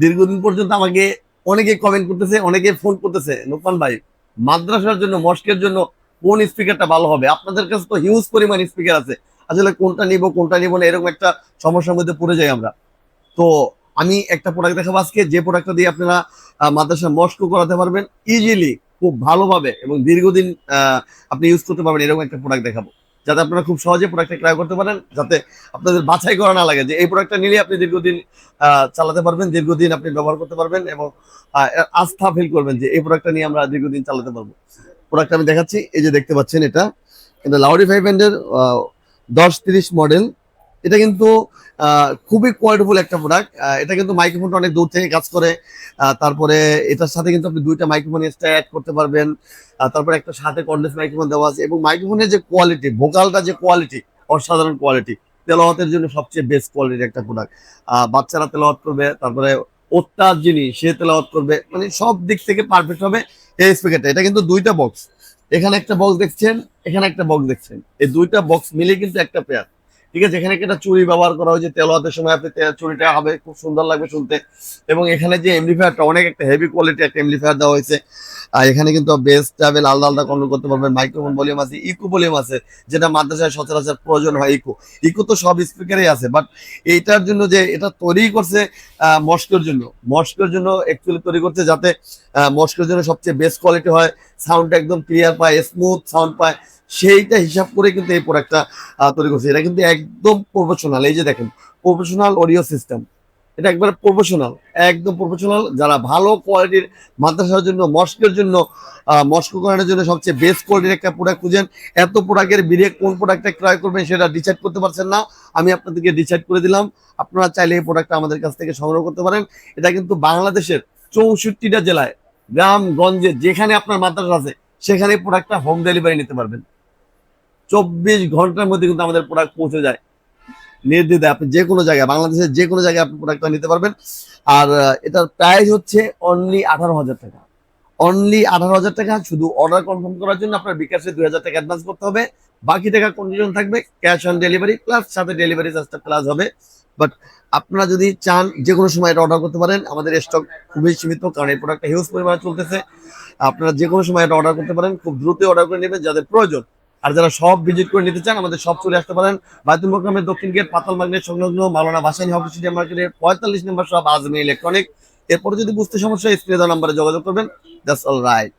দীর্ঘদিন পর্যন্ত আমাকে অনেকে কমেন্ট করতেছে, অনেকে ফোন করতেছে নোপান ভাই, মাদ্রাসার জন্য মস্কের জন্য কোন স্পিকারটা ভালো হবে? আপনাদের কাছে তো হিউজ পরিমাণ স্পিকার আছে। আসলে কোনটা নিব কোনটা নিব না, এরকম একটা সমস্যার মধ্যে পড়ে যাই আমরা। তো আমি একটা প্রোডাক্ট দেখাবো আজকে। যে প্রোডাক্টটা দিয়ে আপনারা মাদ্রাসা মস্ক করাতে পারবেন ইজিলি খুব ভালোভাবে এবং দীর্ঘদিন আপনি ইউজ করতে পারবেন, এরকম একটা প্রোডাক্ট দেখাবো। যাতে আপনারা খুব সহজে প্রোডাক্টটা ক্রয় করতে পারেন, যাতে আপনাদের বাছাই করা না লাগে যে এই প্রোডাক্টটা নিলে আপনি দীর্ঘদিন চালাতে পারবেন, দীর্ঘদিন আপনি ব্যবহার করতে পারবেন এবং আস্থা ফিল করবেন যে এই প্রোডাক্টটা নিয়ে আমরা দীর্ঘদিন চালাতে পারব। প্রোডাক্ট আমি দেখাচ্ছি, এই যে দেখতে পাচ্ছেন এটা এটা লাউডিফাই হান্ড্রেড দশ তিরিশ মডেল এটা কিন্তু খুবই কোয়ালিটিফুল একটা প্রোডাক্ট এটা কিন্তু মাইক্রোফোনটা অনেক দূর থেকে কাজ করে। তারপরে এটার সাথে কিন্তু আপনি দুইটা মাইক্রোফোন এক্সট্রা অ্যাড করতে পারবেন। তারপরে একটা সাথে কন্ডেন্স মাইক্রোফোন দেওয়া আছে। এবং মাইক্রোফোনের যে কোয়ালিটি ভোকালটা যে কোয়ালিটি অসাধারণ কোয়ালিটি তেলাওয়াতের জন্য সবচেয়ে বেস্ট কোয়ালিটির একটা প্রোডাক্ট বাচ্চারা তেলাওয়াত করবে, তারপরে ওত্তার যিনি, সে তেলাওয়াত করবে। মানে সব দিক থেকে পারফেক্ট হবে এই স্পিকারটা এটা কিন্তু দুইটা বক্স এখানে একটা বক্স দেখছেন, এখানে একটা বক্স দেখছেন। এই দুইটা বক্স মিলে কিন্তু একটা পেয়ার ঠিক আছে এখানে একটা চুরি ব্যবহার করা হয়েছে তেলাওয়াতের সময় আপনি চুরিটা হবে, খুব সুন্দর লাগবে শুনতে। এবং এখানে যে এমপ্লিফায়ারটা অনেক একটা হেভি কোয়ালিটি একটা এমপ্লিফায়ার দেওয়া হয়েছে। আর এখানে কিন্তু বেস ট্রাভেল আলাদা আলাদা কন্ট্রোল করতে পারবেন মাইক্রোফোন ভলিউম আছে ইকো ভলিউম আছে, যেটা মাদ্রাসায় সচরাচর প্রয়োজন হয় ইকো ইকো তো সব স্পিকারেই আছে বাট এইটার জন্য যে এটা তৈরি করছে মস্কের জন্য। মস্কের জন্য অ্যাকচুয়ালি তৈরি করছে যাতে মস্কের জন্য সবচেয়ে বেস্ট কোয়ালিটি হয় সাউন্ডটা একদম ক্লিয়ার পায় স্মুথ সাউন্ড পায়। সেইটা হিসাব করে কিন্তু এই প্রোডাক্টটা তৈরি করছে। এটা কিন্তু একদম প্রফেশনাল এই যে দেখেন প্রফেশনাল অডিও সিস্টেম এটা একবার প্রফেশনাল একদম প্রফেশনাল যারা ভালো কোয়ালিটির মাদ্রাসার জন্য মস্কের জন্য মস্ক করানোর জন্য সবচেয়ে বেস্ট কোয়ালিটির একটা প্রোডাক্ট খুঁজেন, এত প্রোডাক্টের বিরে কোন প্রোডাক্টটা ক্রয় করবেন সেটা ডিসাইড করতে পারছেন না। আমি আপনাদেরকে ডিসাইড করে দিলাম। আপনারা চাইলে এই প্রোডাক্টটা আমাদের কাছ থেকে সংগ্রহ করতে পারেন। এটা কিন্তু বাংলাদেশের চৌষট্টিটা জেলায় গ্রামগঞ্জে যেখানে আপনার মাদ্রাসা আছে, সেখানে প্রোডাক্টটা হোম ডেলিভারি নিতে পারবেন। চব্বিশ ঘণ্টার মধ্যে কিন্তু আমাদের প্রোডাক্ট পৌঁছে যায়। নির্দ্বিধায় আপনি যে কোনো জায়গায়, বাংলাদেশের যে কোনো জায়গায় আপনি প্রোডাক্টটা নিতে পারবেন। আর এটার প্রাইস হচ্ছে অনলি আঠারো হাজার টাকা। অনলি আঠারো হাজার টাকা, শুধু অর্ডার কনফার্ম করার জন্য আপনার বিকাশে দুই হাজার টাকা অ্যাডভান্স করতে হবে। বাকি টাকা কন্ডিশন থাকবে ক্যাশ অন ডেলিভারি প্লাস সাথে ডেলিভারি চার্জটা প্লাস হবে। বাট আপনারা যদি চান যে কোনো সময় এটা অর্ডার করতে পারেন, আমাদের স্টক খুবই সীমিত, কারণ এই প্রোডাক্টটা হিউজ পরিমাণে চলতেছে। আপনারা যে কোনো সময় এটা অর্ডার করতে পারেন, খুব দ্রুত অর্ডার করে নেবেন, যাদের প্রয়োজন। আর যারা সব ভিজিট করে নিতে চান, আমাদের সব চলে আসতে পারেন। বাইতুল মোকামের দক্ষিণ গেট পাতাল মাগনের সংলগ্ন মাওলানা বাসানি হকি সিটি মার্কেটের পঁয়তাল্লিশ নম্বর সব আজমি ইলেকট্রনিক এরপরে যদি বুঝতে সমস্যা স্ক্রিনে নাম্বারে যোগাযোগ করবেন। That's all right